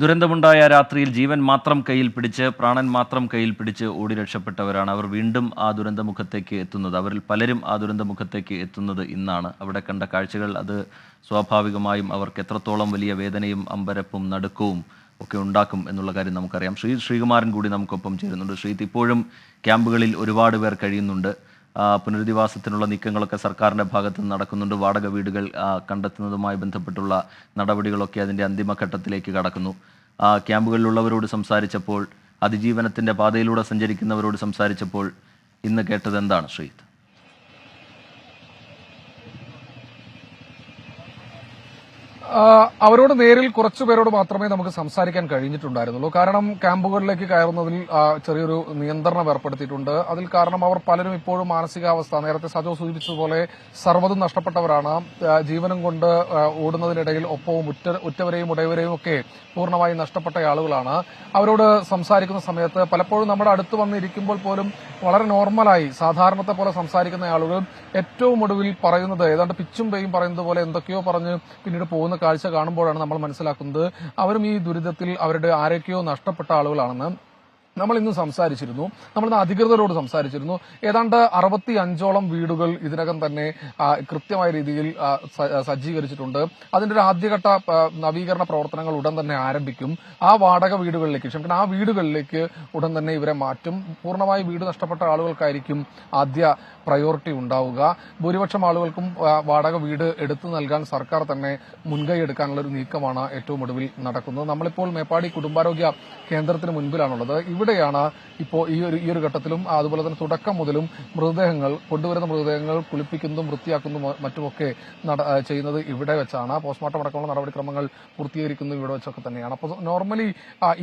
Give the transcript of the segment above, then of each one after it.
ദുരന്തമുണ്ടായ രാത്രിയിൽ ജീവൻ മാത്രം കയ്യിൽ പിടിച്ച് പ്രാണൻ മാത്രം കയ്യിൽ പിടിച്ച് ഓടി രക്ഷപ്പെട്ടവരാണ് അവർ വീണ്ടും ആ ദുരന്തമുഖത്തേക്ക് എത്തുന്നത്. അവരിൽ പലരും ആ ദുരന്തമുഖത്തേക്ക് എത്തുന്നത് ഇന്നാണ്. അവിടെ കണ്ട കാഴ്ചകൾ അത് സ്വാഭാവികമായും അവർക്ക് എത്രത്തോളം വലിയ വേദനയും അമ്പരപ്പും നടുക്കവും ഒക്കെ ഉണ്ടാക്കും എന്നുള്ള കാര്യം നമുക്കറിയാം. ശ്രീ ശ്രീകുമാരൻ കൂടി നമുക്കൊപ്പം ചേരുന്നുണ്ട്. ശ്രീത് ഇപ്പോഴും ക്യാമ്പുകളിൽ ഒരുപാട് പേർ കഴിയുന്നുണ്ട്. പുനരധിവാസത്തിനുള്ള നീക്കങ്ങളൊക്കെ സർക്കാരിന്റെ ഭാഗത്ത് നടക്കുന്നുണ്ട്. വാടക വീടുകൾ കണ്ടെത്തുന്നതുമായി ബന്ധപ്പെട്ടുള്ള നടപടികളൊക്കെ അതിന്റെ അന്തിമഘട്ടത്തിലേക്ക് കടക്കുന്നു. ക്യാമ്പുകളിലുള്ളവരോട് സംസാരിച്ചപ്പോൾ അതിജീവനത്തിന്റെ പാതയിലൂടെ സഞ്ചരിക്കുന്നവരോട് സംസാരിച്ചപ്പോൾ ഇന്ന് കേട്ടത് എന്താണ് ശ്രീത്ത് അവരോട് നേരിൽ കുറച്ചു പേരോട് മാത്രമേ നമുക്ക് സംസാരിക്കാൻ കഴിഞ്ഞിട്ടുണ്ടായിരുന്നുള്ളൂ. കാരണം ക്യാമ്പുകളിലേക്ക് കയറുന്നതിൽ ചെറിയൊരു നിയന്ത്രണം ഏർപ്പെടുത്തിയിട്ടുണ്ട്. അതിൽ കാരണം അവർ പലരും ഇപ്പോഴും മാനസികാവസ്ഥ നേരത്തെ സജോ സൂചിപ്പിച്ചതുപോലെ സർവതും നഷ്ടപ്പെട്ടവരാണ്. ജീവനം കൊണ്ട് ഓടുന്നതിനിടയിൽ ഒപ്പവും ഉറ്റ ഉറ്റവരെയും ഉടയവരെയും ഒക്കെ പൂർണമായും നഷ്ടപ്പെട്ട ആളുകളാണ്. അവരോട് സംസാരിക്കുന്ന സമയത്ത് പലപ്പോഴും നമ്മുടെ അടുത്ത് വന്നിരിക്കുമ്പോൾ പോലും വളരെ നോർമലായി സാധാരണത്തെ പോലെ സംസാരിക്കുന്ന ആളുകൾ ഏറ്റവും ഒടുവിൽ പറയുന്നത് ഏതാണ്ട് പിച്ചും പേയും പറയുന്നത് പോലെ എന്തൊക്കെയോ പറഞ്ഞ് പിന്നീട് പോകുന്ന കാഴ്ച കാണുമ്പോഴാണ് നമ്മൾ മനസ്സിലാക്കുന്നത് അവരും ഈ ദുരിതത്തിൽ അവരുടെ ആരൊക്കെയോ നഷ്ടപ്പെട്ട ആളുകളാണെന്ന്. നമ്മൾ ഇന്ന് സംസാരിച്ചിരുന്നു നമ്മൾ അധികൃതരോട് സംസാരിച്ചിരുന്നു. ഏതാണ്ട് അറുപത്തി അഞ്ചോളം വീടുകൾ ഇതിനകം തന്നെ കൃത്യമായ രീതിയിൽ സജ്ജീകരിച്ചിട്ടുണ്ട്. അതിന്റെ ഒരു ആദ്യഘട്ട നവീകരണ പ്രവർത്തനങ്ങൾ ഉടൻ തന്നെ ആരംഭിക്കും. ആ വാടക വീടുകളിലേക്ക് ക്ഷമിക്കണം ആ വീടുകളിലേക്ക് ഉടൻ തന്നെ ഇവരെ മാറ്റും. പൂർണമായി വീട് നഷ്ടപ്പെട്ട ആളുകൾക്കായിരിക്കും ആദ്യ പ്രയോറിറ്റി ഉണ്ടാവുക. ഭൂരിപക്ഷം ആളുകൾക്കും വാടക വീട് എടുത്തു നൽകാൻ സർക്കാർ തന്നെ മുൻകൈ എടുക്കാനുള്ള ഒരു നീക്കമാണ് ഏറ്റവും ഒടുവിൽ നടക്കുന്നത്. നമ്മളിപ്പോൾ മേപ്പാടി കുടുംബാരോഗ്യ കേന്ദ്രത്തിന് മുൻപിലാണുള്ളത്. ഇവിടെയാണ് ഇപ്പോൾ ഈ ഒരു ഈ ഒരു ഘട്ടത്തിലും അതുപോലെ തന്നെ തുടക്കം മുതലും മൃതദേഹങ്ങൾ കൊണ്ടുവരുന്ന മൃതദേഹങ്ങൾ കുളിപ്പിക്കുന്നതും വൃത്തിയാക്കുന്നതും മറ്റുമൊക്കെ ചെയ്യുന്നത് ഇവിടെ വെച്ചാണ്. പോസ്റ്റ്മോർട്ടം അടക്കമുള്ള നടപടിക്രമങ്ങൾ പൂർത്തീകരിക്കുന്നത് ഇവിടെ വെച്ചൊക്കെ തന്നെയാണ്. അപ്പോൾ നോർമലി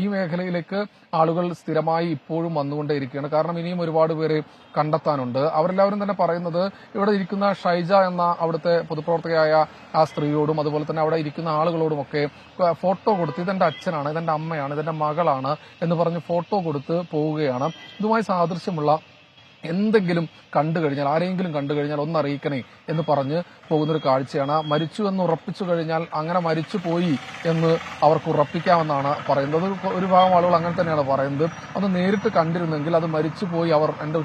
ഈ മേഖലയിലേക്ക് ആളുകൾ സ്ഥിരമായി ഇപ്പോഴും വന്നുകൊണ്ടേയിരിക്കുകയാണ്. കാരണം ഇനിയും ഒരുപാട് പേര് കണ്ടെത്താനുണ്ട്. അവരെല്ലാവരും തന്നെ പറയുന്നത് ഇവിടെ ഇരിക്കുന്ന ഷൈജ എന്ന അവിടുത്തെ പൊതുപ്രവർത്തകയായ ആ സ്ത്രീയോടും അതുപോലെ തന്നെ അവിടെ ഇരിക്കുന്ന ആളുകളോടുമൊക്കെ ഫോട്ടോ കൊടുത്ത് ഇതെന്റെ അച്ഛനാണ് ഇതെന്റെ അമ്മയാണ് ഇതെന്റെ മകളാണ് എന്ന് പറഞ്ഞ് ഫോട്ടോ കൊടുത്ത് പോവുകയാണ്. ഇതുമായി സാദൃശ്യമുള്ള എന്തെങ്കിലും കണ്ടു കഴിഞ്ഞാൽ ആരെങ്കിലും കണ്ടു കഴിഞ്ഞാൽ ഒന്ന് അറിയിക്കണേ എന്ന് പറഞ്ഞ് പോകുന്നൊരു കാഴ്ചയാണ്. മരിച്ചു എന്ന് ഉറപ്പിച്ചു കഴിഞ്ഞാൽ അങ്ങനെ മരിച്ചു പോയി എന്ന് അവർക്ക് ഉറപ്പിക്കാമെന്നാണ് പറയുന്നത്. ഒരു ഭാഗം ആളുകൾ അങ്ങനെ തന്നെയാണ് പറയുന്നത്. അത് നേരിട്ട് കണ്ടിരുന്നെങ്കിൽ അത് മരിച്ചു പോയി അവർ എന്റെ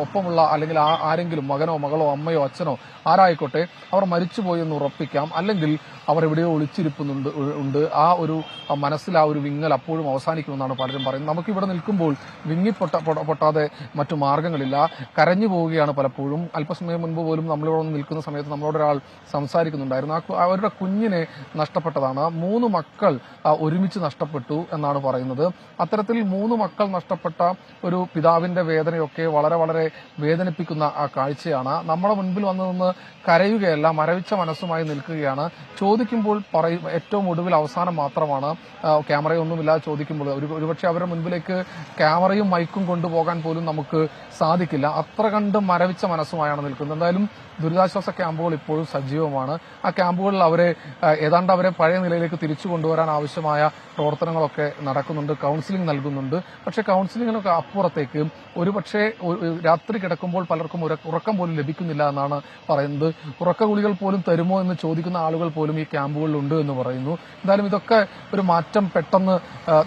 ഒപ്പമുള്ള അല്ലെങ്കിൽ ആരെങ്കിലും മകനോ മകളോ അമ്മയോ അച്ഛനോ ആരായിക്കോട്ടെ അവർ മരിച്ചു പോയി എന്ന് ഉറപ്പിക്കാം. അല്ലെങ്കിൽ അവർ എവിടെയോ ഒളിച്ചിരിപ്പുന്നുണ്ട് ഉണ്ട്. ആ ഒരു മനസ്സിൽ ആ ഒരു വിങ്ങൽ അപ്പോഴും അവസാനിക്കുമെന്നാണ് പലരും പറയുന്നത്. നമുക്കിവിടെ നിൽക്കുമ്പോൾ വിങ്ങി പൊട്ട പൊട്ട- പൊട്ടാതെ മറ്റു മാർഗങ്ങളില്ല കരഞ്ഞു പോവുകയാണ് പലപ്പോഴും. അല്പസമയം മുൻപ് പോലും നമ്മളിവിടെ നിൽക്കുന്ന സമയത്ത് നമ്മളോട് ഒരാൾ സംസാരിക്കുന്നുണ്ടായിരുന്നു അവരുടെ കുഞ്ഞിനെ നഷ്ടപ്പെട്ടതാണ്. മൂന്ന് മക്കൾ ഒരുമിച്ച് നഷ്ടപ്പെട്ടു എന്നാണ് പറയുന്നത്. അത്തരത്തിൽ മൂന്ന് മക്കൾ നഷ്ടപ്പെട്ട ഒരു പിതാവിന്റെ വേദനയൊക്കെ വളരെ വളരെ വേദനിപ്പിക്കുന്ന ആ കാഴ്ചയാണ്. നമ്മുടെ മുൻപിൽ വന്നു നിന്ന് കരയുകയല്ല മരവിച്ച മനസ്സുമായി നിൽക്കുകയാണ്. ചോദിക്കുമ്പോൾ പറയും ഏറ്റവും ഒടുവിൽ അവസാനം മാത്രമാണ്. ക്യാമറയൊന്നുമില്ലാതെ ചോദിക്കുമ്പോൾ ഒരു ഒരുപക്ഷെ അവരുടെ മുൻപിലേക്ക് ക്യാമറയും മൈക്കും കൊണ്ടുപോകാൻ പോലും നമുക്ക് സാധിക്കില്ല. അത്ര കണ്ട് മരവിച്ച മനസ്സുമായാണ് നിൽക്കുന്നത്. എന്തായാലും ദുരിതാശ്വാസ ക്യാമ്പുകൾ ഇപ്പോഴും സജീവമാണ്. ആ ക്യാമ്പുകളിൽ അവരെ ഏതാണ്ട് അവരെ പഴയ നിലയിലേക്ക് തിരിച്ചു കൊണ്ടുവരാൻ ആവശ്യമായ പ്രവർത്തനങ്ങളൊക്കെ നടക്കുന്നുണ്ട് കൌൺസിലിംഗ് നൽകുന്നുണ്ട്. പക്ഷെ കൌൺസിലിങ്ങിനൊക്കെ അപ്പുറത്തേക്ക് ഒരുപക്ഷെ ഒരു- രാത്രി കിടക്കുമ്പോൾ പലർക്കും ഉറക്കം പോലും ലഭിക്കുന്നില്ല എന്നാണ് പറയുന്നത്. ഉറക്ക ഗുളികൾ പോലും തരുമോ എന്ന് ചോദിക്കുന്ന ആളുകൾ പോലും ഈ ക്യാമ്പുകളിൽ ഉണ്ട് എന്ന് പറയുന്നു. എന്തായാലും ഇതൊക്കെ ഒരു മാറ്റം പെട്ടെന്ന്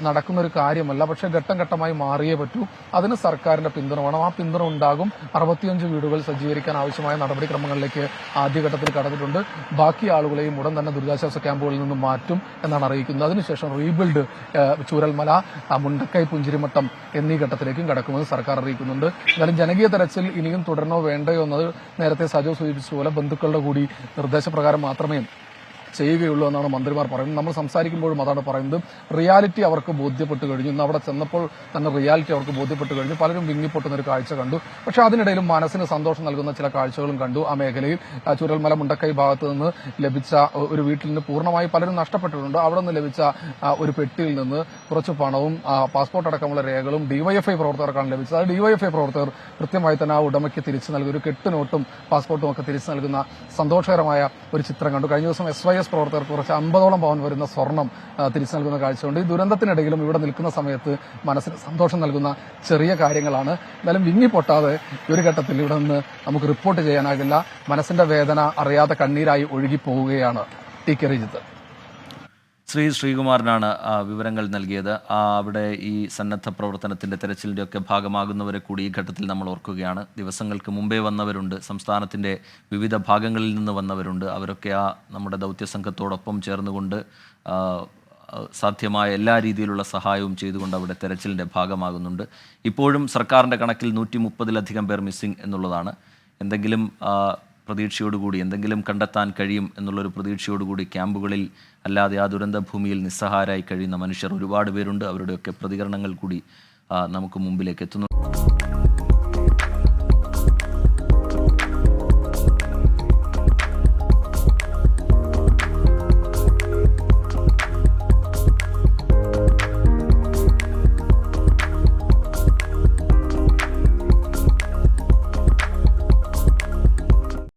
നടക്കുന്ന ഒരു കാര്യമല്ല. പക്ഷെ ഘട്ടം ഘട്ടമായി മാറിയേ പറ്റൂ. അതിന് സർക്കാരിന്റെ പിന്തുണ വേണം. ആ പിന്തുണ ഉണ്ടാകും. അറുപത്തിയഞ്ച് വീടുകൾ സജ്ജീകരിക്കാൻ ആവശ്യമായ നടപടിക്രമങ്ങളിലേക്ക് ആദ്യഘട്ടത്തിൽ കടന്നിട്ടുണ്ട്. ബാക്കി ആളുകളെയും ഉടൻ തന്നെ ദുരിതാശ്വാസ ക്യാമ്പുകളിൽ നിന്ന് മാറ്റും എന്നാണ് അറിയിക്കുന്നത്. അതിനുശേഷം റീബിൽഡ് ചൂരൽമല മുണ്ടക്കൈ പുഞ്ചിരിമട്ടം എന്നീ ഘട്ടത്തിലേക്കും കടക്കുമെന്ന് സർക്കാർ അറിയിക്കുന്നുണ്ട്. എന്നാലും ജനകീയ തെരച്ചിൽ ഇനിയും തുടരണോ വേണ്ടയോ എന്നത് നേരത്തെ സജോ സൂചിപ്പിച്ചതുപോലെ ബന്ധുക്കളുടെ കൂടി നിർദ്ദേശപ്രകാരം മാത്രമേ ചെയ്യുകയുള്ളൂ എന്നാണ് മന്ത്രിമാർ പറയുന്നത്. നമ്മൾ സംസാരിക്കുമ്പോഴും അതാണ് പറയുന്നത്. റിയാലിറ്റി അവർക്ക് ബോധ്യപ്പെട്ട് കഴിഞ്ഞു. ഇന്ന് അവിടെ ചെന്നപ്പോൾ തന്നെ റിയാലിറ്റി അവർക്ക് ബോധ്യപ്പെട്ട് കഴിഞ്ഞു. പലരും വിങ്ങിപ്പൊട്ടുന്ന ഒരു കാഴ്ച കണ്ടു. പക്ഷെ അതിനിടയിലും മനസ്സിന് സന്തോഷം നൽകുന്ന ചില കാഴ്ചകളും കണ്ടു. ആ മേഖലയിൽ ചുരൽമല മുണ്ടക്കൈ ഭാഗത്ത് നിന്ന് ലഭിച്ച ഒരു വീട്ടിൽ നിന്ന് പൂർണമായി പലരും നഷ്ടപ്പെട്ടിട്ടുണ്ട്. അവിടെ നിന്ന് ലഭിച്ച ഒരു പെട്ടിയിൽ നിന്ന് കുറച്ച് പണവും പാസ്പോർട്ട് അടക്കമുള്ള രേഖകളും ഡിവൈഎഫ്ഐ പ്രവർത്തകർക്കാണ് ലഭിച്ചത്. അത് ഡിവൈഎഫ്ഐ പ്രവർത്തകർ കൃത്യമായി തന്നെ ആ ഉടമയ്ക്ക് തിരിച്ചു നൽകി ഒരു കെട്ട് നോട്ടും പാസ്പോർട്ടും ഒക്കെ തിരിച്ചു നൽകുന്ന സന്തോഷകരമായ ഒരു ചിത്രം കണ്ടു. കഴിഞ്ഞ ദിവസം എസ് വൈ എസ് പ്രവർത്തകർക്ക് കുറച്ച് അമ്പതോളം പവൻ വരുന്ന സ്വർണം തിരിച്ചു നൽകുന്ന കാഴ്ചയുണ്ട്. ഈ ദുരന്തത്തിനിടയിലും ഇവിടെ നിൽക്കുന്ന സമയത്ത് മനസ്സിന് സന്തോഷം നൽകുന്ന ചെറിയ കാര്യങ്ങളാണ്. എന്നാലും വിങ്ങി പൊട്ടാതെ ഒരു ഘട്ടത്തിൽ ഇവിടെ നിന്ന് നമുക്ക് റിപ്പോർട്ട് ചെയ്യാനാകില്ല. മനസ്സിന്റെ വേദന അറിയാതെ കണ്ണീരായി ഒഴുകി പോവുകയാണ് ടി കെ റിജിത്ത്. ശ്രീ ശ്രീകുമാറിനാണ് വിവരങ്ങൾ നൽകിയത്. അവിടെ ഈ സന്നദ്ധ പ്രവർത്തനത്തിന്റെ തെരച്ചിലിന്റെ ഒക്കെ ഭാഗമാകുന്നവരെ കൂടി ഈ ഘട്ടത്തിൽ നമ്മൾ ഓർക്കുകയാണ്. ദിവസങ്ങൾക്ക് മുമ്പേ വന്നവരുണ്ട് സംസ്ഥാനത്തിന്റെ വിവിധ ഭാഗങ്ങളിൽ നിന്ന് വന്നവരുണ്ട്. അവരൊക്കെ ആ നമ്മുടെ ദൗത്യസംഘത്തോടൊപ്പം ചേർന്നുകൊണ്ട് സാധ്യമായ എല്ലാ രീതിയിലുള്ള സഹായവും ചെയ്തുകൊണ്ട് അവിടെ തെരച്ചിലിന്റെ ഭാഗമാകുന്നുണ്ട്. ഇപ്പോഴും സർക്കാരിന്റെ കണക്കിൽ നൂറ്റി മുപ്പതിലധികം പേർ മിസ്സിംഗ് എന്നുള്ളതാണ്. എന്തെങ്കിലും പ്രതീക്ഷയോടുകൂടി എന്തെങ്കിലും കണ്ടെത്താൻ കഴിയും എന്നുള്ളൊരു പ്രതീക്ഷയോടുകൂടി ക്യാമ്പുകളിൽ അല്ലാതെ ആ ദുരന്ത ഭൂമിയിൽ നിസ്സഹാരായി കഴിയുന്ന മനുഷ്യർ ഒരുപാട് പേരുണ്ട്. അവരുടെയൊക്കെ പ്രതികരണങ്ങൾ കൂടി നമുക്ക് മുമ്പിലേക്ക് എത്തുന്നു.